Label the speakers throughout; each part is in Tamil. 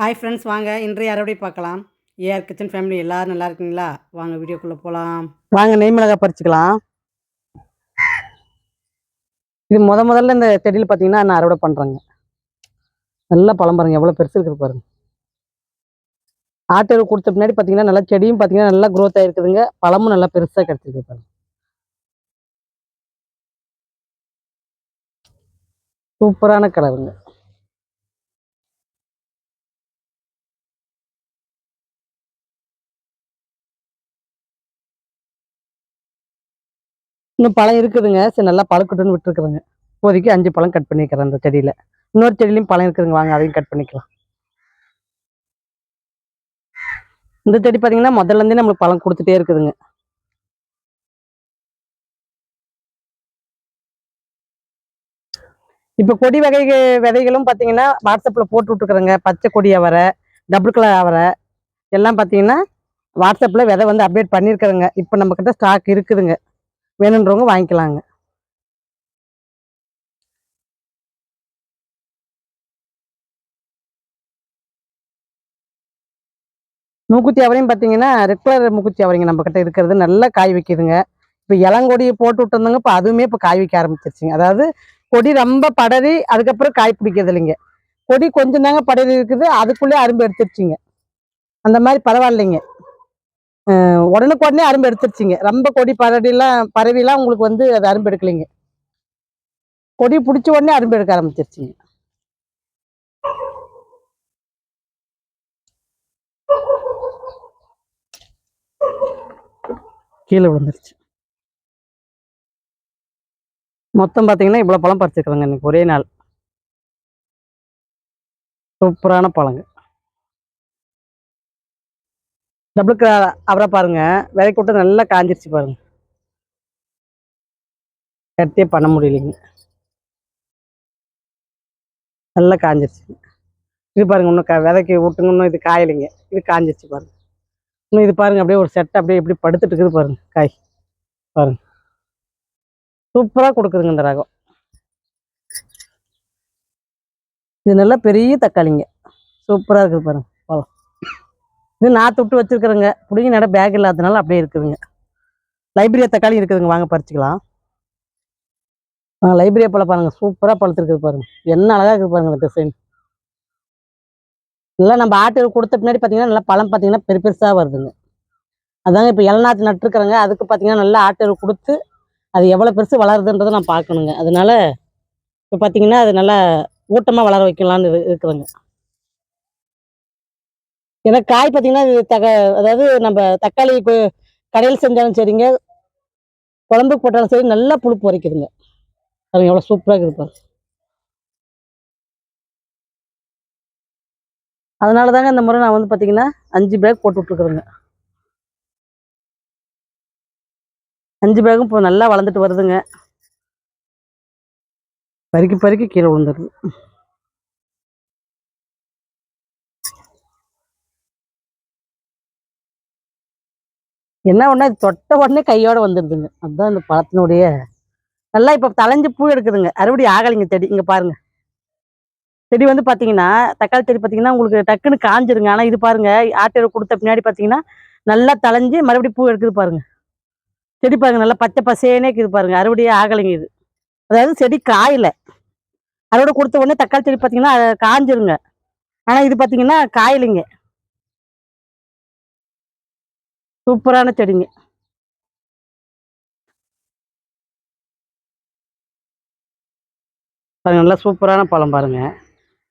Speaker 1: ஹாய் ஃப்ரெண்ட்ஸ் வாங்க. இன்றைய அறுவடை பார்க்கலாம். ஏஆர் கிச்சன் ஃபேமிலி எல்லாரும் நல்லா இருக்கீங்களா? வாங்க வீடியோக்குள்ளே போகலாம் வாங்க நெய் மிளகாய் பறிச்சுக்கலாம். இது முத முதல்ல இந்த செடியில் பார்த்தீங்கன்னா நான் அறுவடை பண்ணுறேங்க நல்லா பழம் பாருங்க எவ்வளோ பெருசு இருக்குது பாருங்க. ஆட்டு கொடுத்த பின்னாடி பார்த்தீங்கன்னா நல்லா செடியும் பார்த்தீங்கன்னா நல்லா க்ரோத் ஆகிருக்குதுங்க பழமும் நல்லா பெருசாக கிடச்சிருக்கு பாருங்க. சூப்பரான கலருங்க இன்னும் பழம் இருக்குதுங்க. சரி நல்லா பழக்கட்டுன்னு விட்டுருக்குறேங்க. இப்போதைக்கு அஞ்சு பழம் கட் பண்ணிக்கிறேன் அந்த செடியில். இன்னொரு செடியிலையும் பழம் இருக்குதுங்க. வாங்க அதையும் கட் பண்ணிக்கலாம். இந்த செடி பார்த்தீங்கன்னா முதல்ல இருந்தே நம்மளுக்கு பழம் கொடுத்துட்டே இருக்குதுங்க. இப்போ கொடி வகை விதைகளும் பார்த்தீங்கன்னா வாட்ஸ்அப்பில் போட்டு விட்டுருக்குறேங்க. பச்சை கொடி அவரை டபுள் கலர் அவரை எல்லாம் பார்த்தீங்கன்னா வாட்ஸ்அப்பில் விதை வந்து அப்டேட் பண்ணியிருக்கிறேங்க இப்போ நம்மக்கிட்ட ஸ்டாக் இருக்குதுங்க. வேணுன்றவங்க வாங்கிக்கலாங்க. மூக்குத்தி அவரையும் பார்த்தீங்கன்னா ரெட் கலர் மூக்குத்தி அவரைங்க நம்ம கிட்ட இருக்கிறது. நல்லா காய் வைக்குதுங்க. இப்போ இளங்கொடியை போட்டு விட்டுருந்தோங்க இப்போ அதுவுமே இப்போ காய் வைக்க ஆரம்பிச்சிருச்சுங்க. அதாவது கொடி ரொம்ப படரி அதுக்கப்புறம் காய் பிடிக்கிறது இல்லைங்க. கொடி கொஞ்சம் தாங்க படரி இருக்குது. அதுக்குள்ளே அரும்பு எடுத்துருச்சுங்க. அந்த மாதிரி பரவாயில்லைங்க. உடனுக்கு உடனே அரும்பு எடுத்துருச்சுங்க. ரொம்ப கொடி பரடிலாம் பரவிலாம் உங்களுக்கு வந்து அது அரும்பு எடுக்கலைங்க. கொடி பிடிச்ச உடனே அரும்பு எடுக்க ஆரம்பிச்சிருச்சுங்க. கீழே விழுந்துருச்சு. மொத்தம் பார்த்தீங்கன்னா இவ்வளோ பழம் பறிச்சிருக்கிறேங்க இன்னைக்கு ஒரே நாள். சூப்பரான பழங்க. டபுளுக்கு அவரை பாருங்க. விதைக்கு விட்டு நல்லா காஞ்சிருச்சு பாருங்க. கட்டியே பண்ண முடியலைங்க. நல்லா காஞ்சிருச்சு. இது பாருங்க இன்னும் க விதைக்கு விட்டுங்க இன்னும் இது காயலைங்க. இது காஞ்சிருச்சு பாருங்க. இன்னும் இது பாருங்க அப்படியே ஒரு செட்டை அப்படியே எப்படி படுத்துட்டு இருக்குது பாருங்க காய். பாருங்க. சூப்பராக கொடுக்குதுங்க இந்த ரகம். இது நல்லா பெரிய தக்காளிங்க. சூப்பராக இருக்குது பாருங்க. இது நாற்று விட்டு வச்சிருக்கிறேங்க. பிடிங்கி நட பேக் இல்லாததுனால அப்படியே இருக்குதுங்க. லைப்ரரியா தக்காளி இருக்குதுங்க. வாங்க பறிச்சிக்கலாம். ஆ லைப்ரரியா பழம் பாருங்க. சூப்பராக பழுத்துருக்குது பாருங்க. என்ன அழகா இருக்குது பாருங்க இந்த டிசைன் எல்லாம் நம்ம ஆட்டு கொடுத்த பின்னாடி பார்த்தீங்கன்னா நல்லா பழம் பார்த்தீங்கன்னா பெரு பெருசாக வருதுங்க. அதாங்க இப்போ இளநாத்து நட்டுருக்குறேங்க அதுக்கு பார்த்தீங்கன்னா நல்லா ஆட்டு கொடுத்து அது எவ்வளோ பெருசு வளருதுன்றதை நான் பார்க்கணுங்க அதனால இப்போ பார்த்தீங்கன்னா அது நல்லா ஊட்டமாக வளர வைக்கலான்னு இருக்கிறேங்க. ஏன்னா காய் பார்த்தீங்கன்னா தக அதாவது நம்ம தக்காளி இப்போ கடையில் செஞ்சாலும் சரிங்க. குழம்புக்கு போட்டாலும் சரி நல்லா புளிப்பு வரைக்குதுங்க அது எவ்வளோ சூப்பராக இருப்பாங்க அதனால தாங்க இந்த முறை நான் வந்து பார்த்தீங்கன்னா அஞ்சு பேக் போட்டு விட்ருக்குறேங்க அஞ்சு பேகும் இப்போ நல்லா வளர்ந்துட்டு வருதுங்க. பறிக்க பறிக்க கீழே விழுந்துருது. என்ன ஒன்று தொட்ட உடனே கையோடு வந்துடுதுங்க அதுதான் இந்த பழத்தினுடைய நல்லா இப்போ தலைஞ்சு பூ எடுக்குதுங்க. அறுவடை ஆகலைங்க செடி. இங்கே பாருங்க. செடி வந்து பார்த்தீங்கன்னா தக்காளி செடி பார்த்தீங்கன்னா உங்களுக்கு டக்குன்னு காஞ்சிருங்க. ஆனால் இது பாருங்க ஆட்டை கொடுத்த பின்னாடி பார்த்தீங்கன்னா நல்லா தலைஞ்சு மறுபடியும் பூ எடுக்குது பாருங்க. செடி பாருங்க நல்லா பச்சை பசேனே இருக்குது பாருங்க. அறுவடையே ஆகலைங்க இது. அதாவது செடி காயல. அறுவடை கொடுத்த உடனே தக்காளி செடி பார்த்தீங்கன்னா அது காஞ்சிருங்க. ஆனால் இது பார்த்தீங்கன்னா காயலைங்க. சூப்பரான செடிங்க. பாருங்க நல்லா சூப்பரான பழம் பாருங்க.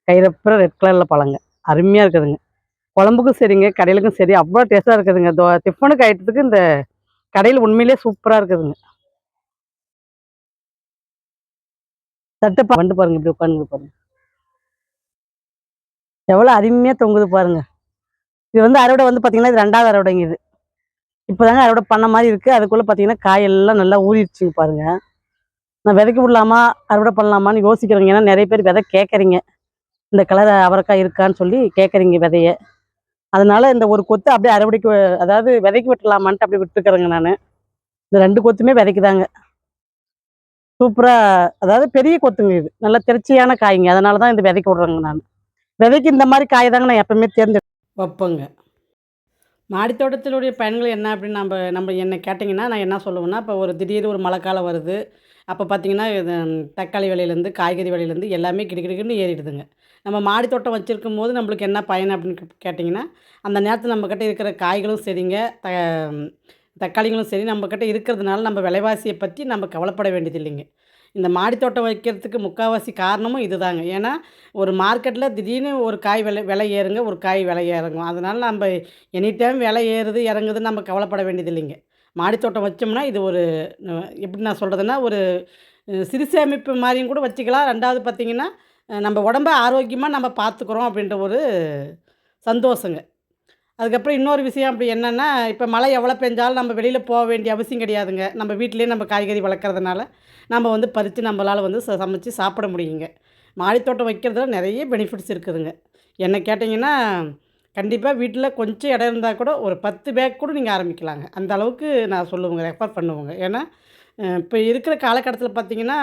Speaker 1: கைரப்புற ரெட் கலரில் பழங்க. அருமையாக இருக்குதுங்க. குழம்புக்கும் சரிங்க கடையிலுக்கும் சரி. அவ்வளோ டேஸ்ட்டாக இருக்குதுங்க. தோ டிஃபனுக்கு ஐட்டத்துக்கு இந்த கடையில் உண்மையிலேயே சூப்பராக இருக்குதுங்க. தட்டு வந்து பாருங்க இப்படி உட்காந்து பாருங்க. எவ்வளோ அருமையாக தொங்குது பாருங்க. இது வந்து அறுவடை வந்து பார்த்தீங்கன்னா இது ரெண்டாவது அறுவடைங்க இது. இப்போதாங்க அறுவடை பண்ண மாதிரி இருக்குது அதுக்குள்ளே பார்த்தீங்கன்னா காயெல்லாம் நல்லா ஊறிடுச்சுங்க பாருங்க. நான் விதைக்க விடலாமா? அறுவடை பண்ணலாமான்னு யோசிக்கிறேங்க ஏன்னா நிறைய பேர் விதை கேட்குறீங்க. இந்த கலர் அவரைக்காய் இருக்கான்னு சொல்லி கேட்குறீங்க விதைய. அதனால இந்த ஒரு கொத்து அப்படியே அறுவடைக்கு அதாவது விதைக்கு விட்டுலாமான்ட்டு அப்படி விட்டுருக்குறேங்க நான். இந்த ரெண்டு கொத்துமே விதைக்குதாங்க. சூப்பராக அதாவது பெரிய கொத்துங்க இது. நல்ல திருச்சியான காய்ங்க. அதனால தான் இந்த விதைக்க விட்றேங்க நான். விதைக்கு இந்த மாதிரி காய் தாங்க நான் எப்பவுமே தேர்ந்தெடு வைப்பேங்க. மாடித்தோட்டத்தினுடைய பயன்கள் என்ன அப்படின்னு நம்ம நம்ம என்ன கேட்டிங்கன்னா நான் என்ன சொல்லுவேன்னா இப்போ ஒரு திடீர்னு ஒரு மழை காலம் வருது. அப்போ பார்த்தீங்கன்னா இது தக்காளி விலையிலேருந்து காய்கறி விலையிலேருந்து எல்லாமே கிடுக்கிடுக்குன்னு ஏறிடுதுங்க. நம்ம மாடி தோட்டம் வச்சுருக்கும் போது நம்மளுக்கு என்ன பயன் அப்படின்னு கேட்டிங்கன்னா அந்த நேரத்தில் நம்மக்கிட்ட இருக்கிற காய்களும் சரிங்க த தக்காளிகளும் சரி. நம்மக்கிட்ட இருக்கிறதுனால நம்ம விலைவாசியை பற்றி நம்ம கவலைப்பட வேண்டியது இல்லைங்க இந்த மாடித்தோட்டம் வைக்கிறதுக்கு முக்கால்வாசி காரணமும் இதுதாங்க. ஏன்னா ஒரு மார்க்கெட்டில் திடீர்னு ஒரு காய் விலை விலை ஏறுங்க ஒரு காய் விலை இறங்கும். அதனால் நம்ம எனி டைம் விலை ஏறுது இறங்குதுன்னு நம்ம கவலைப்பட வேண்டியது இல்லைங்க. மாடித்தோட்டம் வச்சோம்னா இது ஒரு எப்படி நான் சொல்கிறதுன்னா ஒரு சிறு சேமிப்பு மாதிரியும் கூட வச்சுக்கலாம். ரெண்டாவது பார்த்திங்கன்னா நம்ம உடம்ப ஆரோக்கியமாக நம்ம பார்த்துக்குறோம் அப்படின்ற ஒரு சந்தோஷங்க. அதுக்கப்புறம் இன்னொரு விஷயம் அப்படி என்னென்னா இப்போ மழை எவ்வளோ பெஞ்சாலும் நம்ம வெளியில் போக வேண்டிய அவசியம் கிடையாதுங்க. நம்ம வீட்டிலேயே நம்ம காய்கறி வளர்க்குறதுனால நம்ம வந்து பறித்து நம்மளால் வந்து ச சமைச்சு சாப்பிட முடியுங்க. மாடித்தோட்டம் வைக்கிறதுல நிறைய பெனிஃபிட்ஸ் இருக்குதுங்க. என்ன கேட்டிங்கன்னா கண்டிப்பாக வீட்டில் கொஞ்சம் இடம் இருந்தால் கூட ஒரு பத்து பேக் கூட நீங்கள் ஆரம்பிக்கலாங்க. அந்த அளவுக்கு நான் சொல்லுவோங்க ரெஃபர் பண்ணுவோங்க. ஏன்னா இப்போ இருக்கிற காலகட்டத்தில் பார்த்தீங்கன்னா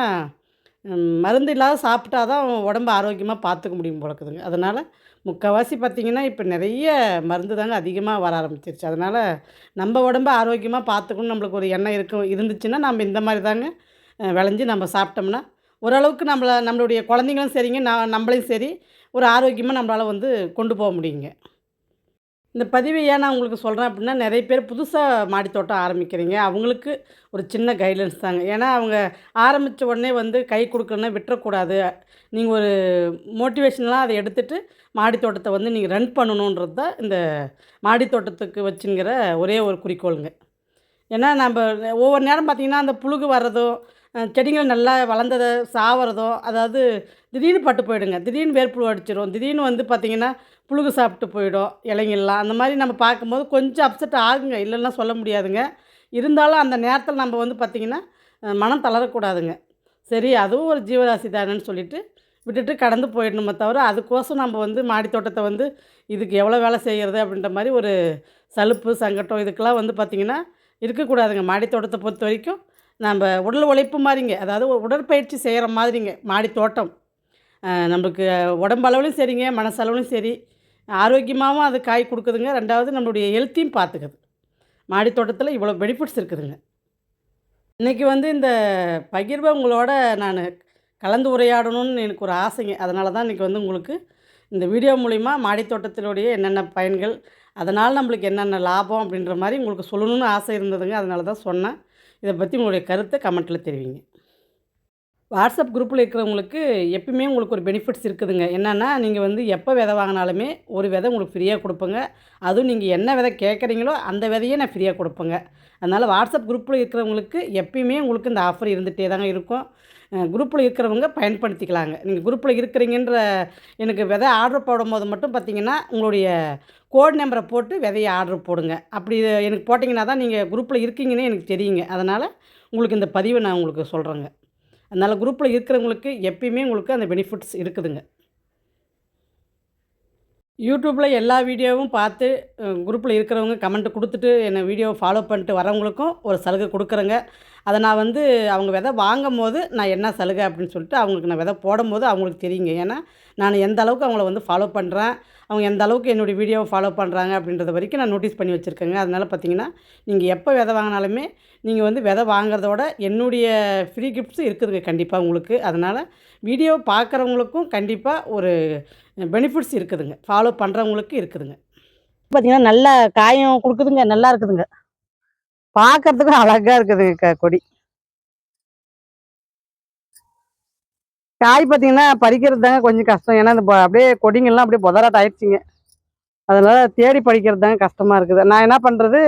Speaker 1: மருந்து இல்லாத சாப்பிட்டா தான் உடம்பு ஆரோக்கியமாக பார்த்துக்க முடியும் போலக்குதுங்க. அதனால் முக்கால்வாசி பார்த்திங்கன்னா இப்போ நிறைய மருந்து தாங்க அதிகமாக வர ஆரம்பிச்சிருச்சு. அதனால் நம்ம உடம்ப ஆரோக்கியமாக பார்த்துக்கணும் நம்மளுக்கு ஒரு எண்ணம் இருக்கும் இருந்துச்சுன்னா நம்ம இந்த மாதிரி தாங்க விளைஞ்சி நம்ம சாப்பிட்டோம்னா ஓரளவுக்கு நம்மளை நம்மளுடைய குழந்தைங்களும் சரிங்க நான் நம்மளையும் சரி ஒரு ஆரோக்கியமாக நம்மளால் வந்து கொண்டு போக முடியுங்க. இந்த பதிவை ஏன் நான் உங்களுக்கு சொல்கிறேன் அப்படின்னா நிறைய பேர் புதுசாக மாடித்தோட்டம் ஆரம்பிக்கிறீங்க. அவங்களுக்கு ஒரு சின்ன கைட்லைன்ஸ் தாங்க. ஏன்னா அவங்க ஆரம்பித்த உடனே வந்து கை கொடுக்கணுன்னா விட்டுறக்கூடாது. நீங்கள் ஒரு மோட்டிவேஷனலாக அதை எடுத்துகிட்டு மாடித்தோட்டத்தை வந்து நீங்கள் ரன் பண்ணணுன்றது தான் இந்த மாடித்தோட்டத்துக்கு வச்சுங்கிற ஒரே ஒரு குறிக்கோளுங்க. ஏன்னா நம்ம ஒவ்வொரு நேரம் பார்த்திங்கன்னா அந்த புழுகு வர்றதோ செடிகள் நல்லா வளர்ந்ததை சாவறதோ அதாவது திடீர்னு பட்டு போயிடுங்க திடீர்னு வேர்ப்புழு அடிச்சிடும் திடீர்னு வந்து பார்த்திங்கன்னா புழுகு சாப்பிட்டு போயிடும் இலைங்கள்லாம். அந்த மாதிரி நம்ம பார்க்கும்போது கொஞ்சம் அப்செட் ஆகுங்க இல்லைன்னா சொல்ல முடியாதுங்க. இருந்தாலும் அந்த நேரத்தில் நம்ம வந்து பார்த்திங்கன்னா மனம் தளரக்கூடாதுங்க. சரி அதுவும் ஒரு ஜீவராசி தானேன்னு சொல்லிட்டு விட்டுட்டு கடந்து போயிடணுமே தவிர அதுக்கோசம் நம்ம வந்து மாடி தோட்டத்தை வந்து இதுக்கு எவ்வளோ வேலை செய்கிறது அப்படின்ற மாதிரி ஒரு சலுப்பு சங்கட்டம் இதுக்கெல்லாம் வந்து பார்த்திங்கன்னா இருக்கக்கூடாதுங்க. மாடி தோட்டத்தை பொறுத்த வரைக்கும் நம்ம உடல் உழைப்பு மாதிரிங்க அதாவது உடற்பயிற்சி செய்கிற மாதிரிங்க மாடி தோட்டம். நம்மளுக்கு உடம்பளவுலையும் சரிங்க மனசளவுலையும் சரி. ஆரோக்கியமாகவும் அது காய் கொடுக்குதுங்க. ரெண்டாவது நம்மளுடைய ஹெல்த்தையும் பார்த்துக்குது மாடி தோட்டத்தில் இவ்வளோ பெனிஃபிட்ஸ் இருக்குதுங்க. இன்றைக்கி வந்து இந்த பகிர்வை உங்களோட நான் கலந்து உரையாடணும்னு எனக்கு ஒரு ஆசைங்க. அதனால தான் இன்றைக்கி வந்து உங்களுக்கு இந்த வீடியோ மூலிமா மாடித்தோட்டத்தினுடைய என்னென்ன பயன்கள் அதனால் நம்மளுக்கு என்னென்ன லாபம் அப்படின்ற மாதிரி உங்களுக்கு சொல்லணும்னு ஆசை இருந்ததுங்க. அதனால தான் சொன்னேன். இதை பற்றி உங்களுடைய கருத்தை கமெண்ட்டில் தெரிவிங்க. வாட்ஸ்அப் குரூப்பில் இருக்கிறவங்களுக்கு எப்பயுமே உங்களுக்கு ஒரு பெனிஃபிட்ஸ் இருக்குதுங்க. என்னென்னா நீங்கள் வந்து எப்போ விதை வாங்கினாலுமே ஒரு விதை உங்களுக்கு ஃப்ரீயாக கொடுப்பேங்க. அதுவும் நீங்கள் என்ன விதை கேட்குறீங்களோ அந்த விதையே நான் ஃப்ரீயாக கொடுப்பேங்க. அதனால் வாட்ஸ்அப் குரூப்பில் இருக்கிறவங்களுக்கு எப்பயுமே உங்களுக்கு இந்த ஆஃபர் இருந்துகிட்டே தாங்க இருக்கும். குரூப்பில் இருக்கிறவங்க பயன்படுத்திக்கலாங்க. நீங்கள் குரூப்பில் இருக்கிறீங்கன்ற எனக்கு விதை ஆர்டர் போடும்போது மட்டும் பார்த்தீங்கன்னா உங்களுடைய கோட் நம்பரை போட்டு விதையை ஆர்டர் போடுங்க. அப்படி எனக்கு போட்டிங்கன்னா தான் நீங்கள் குரூப்பில் இருக்கீங்கன்னு எனக்கு தெரியுங்க. அதனால் உங்களுக்கு இந்த பதிவை நான் உங்களுக்கு சொல்கிறேங்க அதனால் குரூப்பில் இருக்கிறவங்களுக்கு எப்பயுமே உங்களுக்கு அந்த பெனிஃபிட்ஸ் இருக்குதுங்க. யூடியூப்பில் எல்லா வீடியோவும் பார்த்து குரூப்பில் இருக்கிறவங்க கமெண்ட் கொடுத்துட்டு என்னை வீடியோவை ஃபாலோ பண்ணிட்டு வரவங்களுக்கும் ஒரு சலுகை கொடுக்குறேங்க. அதை நான் வந்து அவங்க விதை வாங்கும் போது நான் என்ன சலுகை அப்படின்னு சொல்லிட்டு அவங்களுக்கு நான் விதை போடும்போது அவங்களுக்கு தெரியுங்க. ஏன்னா நான் எந்த அளவுக்கு அவங்கள வந்து ஃபாலோ பண்ணுறேன் அவங்க எந்த அளவுக்கு என்னுடைய வீடியோவை ஃபாலோ பண்ணுறாங்க அப்படின்றத வரைக்கும் நான் நோட்டீஸ் பண்ணி வச்சுருக்கேங்க. அதனால் பார்த்தீங்கன்னா நீங்கள் எப்போ விதை வாங்கினாலுமே நீங்கள் வந்து விதை வாங்குறதோட என்னுடைய ஃப்ரீ கிஃப்ட்ஸும் இருக்குதுங்க கண்டிப்பாக உங்களுக்கு. அதனால் வீடியோ பார்க்குறவங்களுக்கும் கண்டிப்பாக ஒரு பெனிஃபிட்ஸ் இருக்குதுங்க. ஃபாலோ பண்ணுறவங்களுக்கு இருக்குதுங்க. பார்த்தீங்கன்னா நல்ல காயம் கொடுக்குதுங்க நல்லா இருக்குதுங்க. பார்க்கறதுக்கும் அழகாக இருக்குதுங்க க கொடி. காய் பார்த்தீங்கன்னா பறிக்கிறது தாங்க கொஞ்சம் கஷ்டம். ஏன்னா இந்த அப்படியே கொடிங்கெல்லாம் அப்படியே புதராட்ட ஆயிடுச்சிங்க. அதனால் தேடி பறிக்கிறது தாங்க கஷ்டமாக இருக்குது. நான் என்ன பண்ணுறது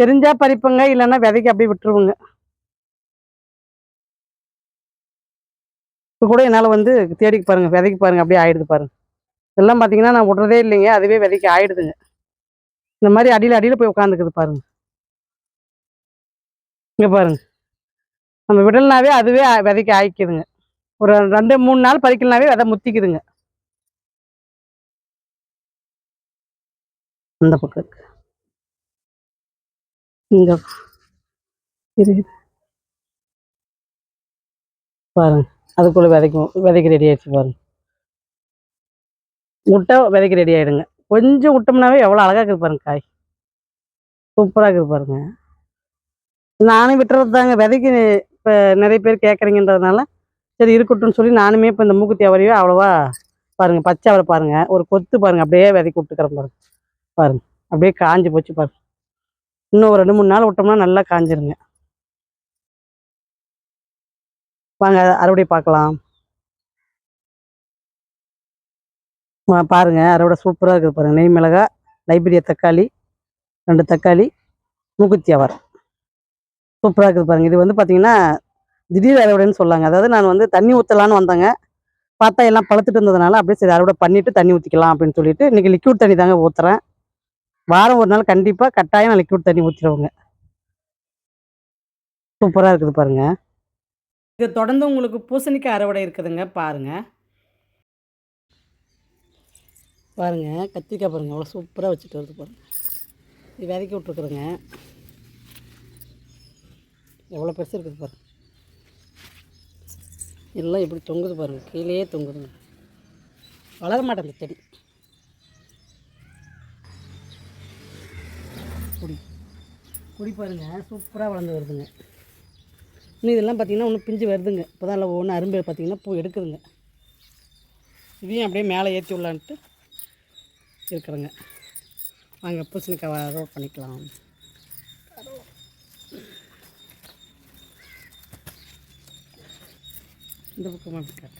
Speaker 1: தெரிஞ்சால் பறிப்பேங்க இல்லைன்னா விதைக்கு அப்படியே விட்டுருவேங்க. இப்போ கூட என்னால் வந்து தேடி பாருங்கள் விதைக்கு பாருங்க அப்படியே ஆயிடுது பாருங்க. இதெல்லாம் பார்த்தீங்கன்னா நான் விட்றதே இல்லைங்க. அதுவே விதைக்கு ஆயிடுதுங்க. இந்த மாதிரி அடியில் அடியில் போய் உட்காந்துக்குது பாருங்க. இங்கே பாருங்க. நம்ம விடலனாவே அதுவே விதைக்க விதைக்கு ஆயிக்குதுங்க. ஒரு ரெண்டு மூணு நாள் பறிக்கலனாவே விதை முத்திக்குதுங்க. அந்த பக்கம் இருக்கு. இங்க பாருங்க. அதுக்குள்ள விதைக்கும் விதைக்கு ரெடி ஆயிடுச்சு பாருங்க. முட்டை விதைக்கு ரெடி ஆகிடுங்க கொஞ்சம் விட்டோம்னாவே எவ்வளோ அழகாக இருக்குது பாருங்க காய். சூப்பராக இருக்குது பாருங்க. நானும் விட்டுறது தாங்க. விதைக்கு இப்போ நிறைய பேர் கேட்குறீங்கன்றதுனால சரி இருக்கட்டும்னு சொல்லி நானுமே இப்போ இந்த மூக்குத்தி அவரையோ அவ்வளோவா பாருங்க பச்சை அவரை பாருங்க. ஒரு கொத்து பாருங்க. அப்படியே விதைக்கு விட்டுக்கிறேன் பாருங்க. பாருங்க. அப்படியே காஞ்சி போச்சு பாருங்க. இன்னும் ஒரு ரெண்டு மூணு நாள் விட்டோம்னா நல்லா காஞ்சிருங்க. வாங்க அறுவடை பார்க்கலாம். பாருங்கள் அறுவடை சூப்பராக இருக்குது பாருங்கள் நெய் மிளகா லைப்ரரியா தக்காளி ரெண்டு தக்காளி மூக்குத்தி அவர். சூப்பராக இருக்குது பாருங்கள் இது வந்து பார்த்தீங்கன்னா திடீர் அறுவடைன்னு சொல்லாங்க. அதாவது நான் வந்து தண்ணி ஊற்றலான்னு வந்தேங்க. பார்த்தா எல்லாம் பழுத்துட்டு இருந்ததுனால அப்படியே சரி அறுவடை பண்ணிவிட்டு தண்ணி ஊற்றிக்கலாம் அப்படின்னு சொல்லிட்டு இன்றைக்கி லிக்யூட் தண்ணி தாங்க ஊற்றுறேன் வாரம் ஒரு நாள் கண்டிப்பாக கட்டாயம் நான் லிக்யூட் தண்ணி ஊற்றிடுவோங்க சூப்பராக இருக்குது பாருங்க. இது தொடர்ந்து உங்களுக்கு பூசணிக்காய் அறுவடை இருக்குதுங்க பாருங்கள் பாருங்க கத்திரிக்காய் பாருங்கள் அவ்வளோ சூப்பராக வச்சுட்டு வருது பாருங்கள் இது விதைக்க விட்ருக்குறேங்க எவ்வளோ பெருசு இருக்குது பாருங்க. எல்லாம் இப்படி தொங்குது பாருங்கள் கீழே தொங்குதுங்க. வளர மாட்டேன் செடி. குடி. குடி பாருங்க சூப்பராக வளர்ந்து வருதுங்க. இன்னும் இதெல்லாம் பார்த்தீங்கன்னா ஒன்று பிஞ்சு வருதுங்க. இப்போ தான் இல்லை ஒன்று அரும்பு பார்த்திங்கன்னா பூ எடுக்குதுங்க. இதையும் அப்படியே மேலே ஏற்றி விடலான்ட்டு இருக்கிறேங்க. வாங்க பூசணிக்காய் ரோட் பண்ணிக்கலாம். இந்த பக்கம்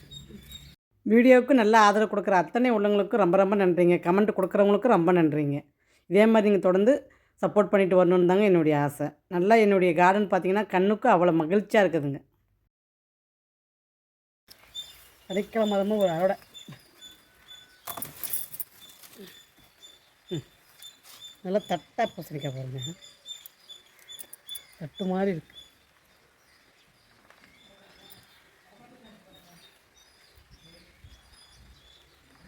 Speaker 1: வீடியோவுக்கு நல்ல ஆதரவு கொடுக்குற அத்தனை உள்ளவங்களுக்கும் ரொம்ப ரொம்ப நன்றிங்க. கமெண்ட் கொடுக்குறவங்களுக்கும் ரொம்ப நன்றிங்க. இதே மாதிரி நீங்கள் தொடர்ந்து சப்போர்ட் பண்ணிட்டு வரணும்னு தாங்க என்னுடைய ஆசை. நல்லா என்னுடைய கார்டன் பார்த்திங்கன்னா கண்ணுக்கு அவ்வளோ மகிழ்ச்சியாக இருக்குதுங்க. சனிக்கிழமை மதமும் ஒரு அரோட நல்லா தட்டாக பூசணிக்காய் பாருங்க. தட்டு மாதிரி இருக்கு.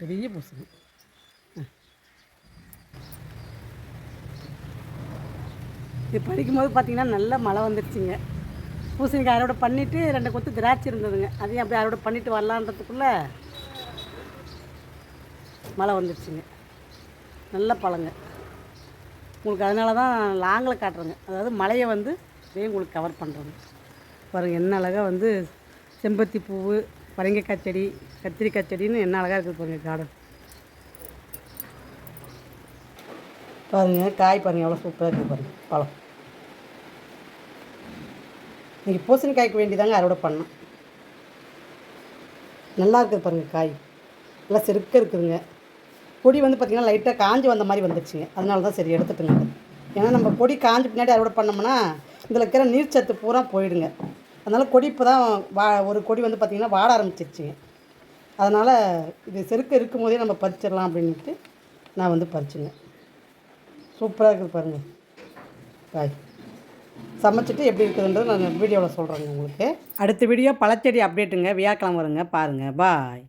Speaker 1: பெரிய பூசணி. இது படிக்கும்போது பார்த்தீங்கன்னா நல்ல மழை வந்துடுச்சுங்க பூசணிக்காய் அறுவடை பண்ணிவிட்டு ரெண்டு கொத்து திராட்சை இருந்ததுங்க. அதையும் அப்படியே அறுவடை பண்ணிவிட்டு வரலான்றதுக்குள்ளே மழை வந்துடுச்சுங்க நல்ல பழங்க. உங்களுக்கு அதனால தான் லாங்கில் காட்டுறேங்க. அதாவது மலையை வந்து உங்களுக்கு கவர் பண்ணுறோங்க பாருங்கள் என்ன அழகாக வந்து செம்பருத்தி பூ பரங்கிக்காய் செடி கத்திரிக்காய் செடின்னு என்ன அழகாக இருக்குது பாருங்கள் கார்டன் பாருங்கள் காய் பாருங்கள் எவ்வளோ சூப்பராக இருக்குது பாருங்கள் பழம். நீங்கள் பூசணிக்காய்க்கு வேண்டிதாங்க அறுவடை பண்ணோம். நல்லா இருக்குது பாருங்கள் காய். நல்லா செருக்க இருக்குதுங்க. கொடி வந்து பார்த்திங்கன்னா லைட்டாக காஞ்சி வந்த மாதிரி வந்துடுச்சுங்க அதனால தான் சரி எடுத்துட்டுங்க ஏன்னா நம்ம கொடி காஞ்சி பின்னாடி அறுவடை பண்ணோம்னா இதில் இருக்கிற நீர்ச்சத்து பூரா போயிடுங்க. அதனால் கொடி இப்போ தான் வா ஒரு கொடி வந்து பார்த்திங்கன்னா வாட ஆரம்பிச்சிருச்சுங்க அதனால் இது செருக்க இருக்கும் போதே நம்ம பறிச்சிடலாம் அப்படின்ட்டு நான் வந்து பறிச்சுங்க. சூப்பராக இருக்குது பாருங்கள் பாய். சமைச்சிட்டு எப்படி இருக்குதுன்றது நான் வீடியோவில் சொல்கிறேங்க உங்களுக்கு. அடுத்த வீடியோ பழச்செடி அப்டேட்டுங்க வியாக்கிழமை வருங்க. பாருங்கள் பாய்.